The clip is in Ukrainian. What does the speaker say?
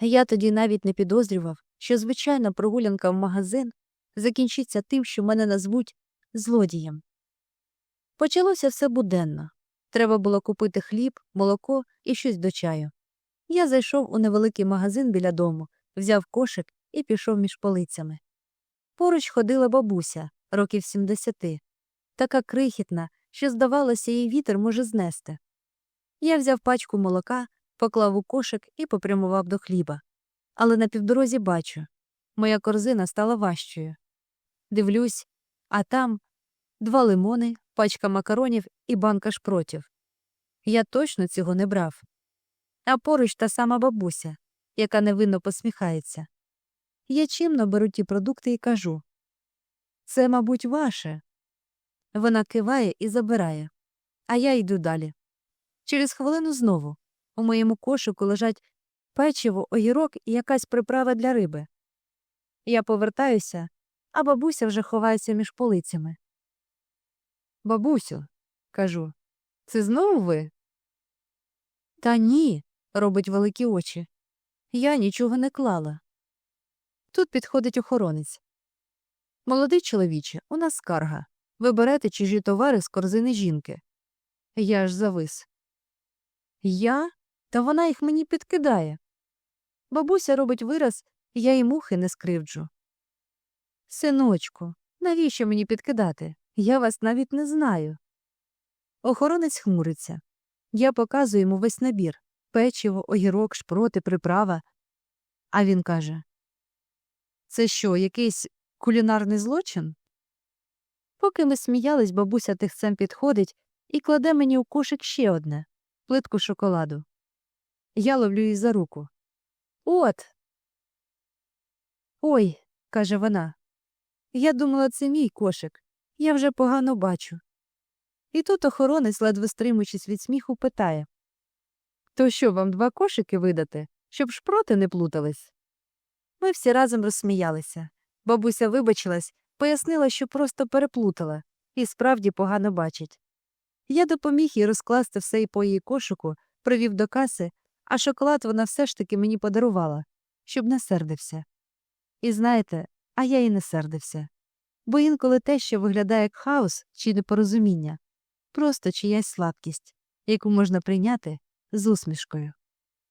Я тоді навіть не підозрював, що звичайна прогулянка в магазин закінчиться тим, що мене назвуть злодієм. Почалося все буденно. Треба було купити хліб, молоко і щось до чаю. Я зайшов у невеликий магазин біля дому, взяв кошик і пішов між полицями. Поруч ходила бабуся, років сімдесяти, така крихітна, що, здавалося, їй вітер може знести. Я взяв пачку молока, поклав у кошик і попрямував до хліба. Але на півдорозі бачу моя корзина стала важчою. Дивлюсь, а там два лимони, пачка макаронів і банка шпротів. Я точно цього не брав. А поруч та сама бабуся, яка невинно посміхається. Я чимно беру ті продукти і кажу Це, мабуть, ваше. Вона киває і забирає, а я йду далі. Через хвилину знову у моєму кошику лежать печиво, огірок і якась приправа для риби. Я повертаюся, а бабуся вже ховається між полицями. Бабусю, кажу, це знову ви? Та ні, робить великі очі. Я нічого не клала. Тут підходить охоронець. Молодий чоловіче, у нас скарга. Ви берете чужі товари з корзини жінки. Я ж завис. Я? Та вона їх мені підкидає. Бабуся робить вираз, я й мухи не скривджу. Синочку, навіщо мені підкидати? Я вас навіть не знаю. Охоронець хмуриться. Я показую йому весь набір печиво, огірок, шпроти, приправа. А він каже Це що, якийсь кулінарний злочин? Поки ми сміялись, бабуся тихцем підходить і кладе мені у кошик ще одне плитку шоколаду. Я ловлю її за руку. От. Ой, каже вона. Я думала, це мій кошик. Я вже погано бачу. І тут охоронець, ледве стримуючись від сміху, питає То що, вам два кошики видати, щоб шпроти не плутались? Ми всі разом розсміялися. Бабуся вибачилась, пояснила, що просто переплутала, і справді погано бачить. Я допоміг їй розкласти все і по її кошику, привів до каси, а шоколад вона все ж таки мені подарувала, щоб не сердився. І знаєте, а я і не сердився. Бо інколи те, що виглядає як хаос чи непорозуміння, просто чиясь слабкість, яку можна прийняти з усмішкою.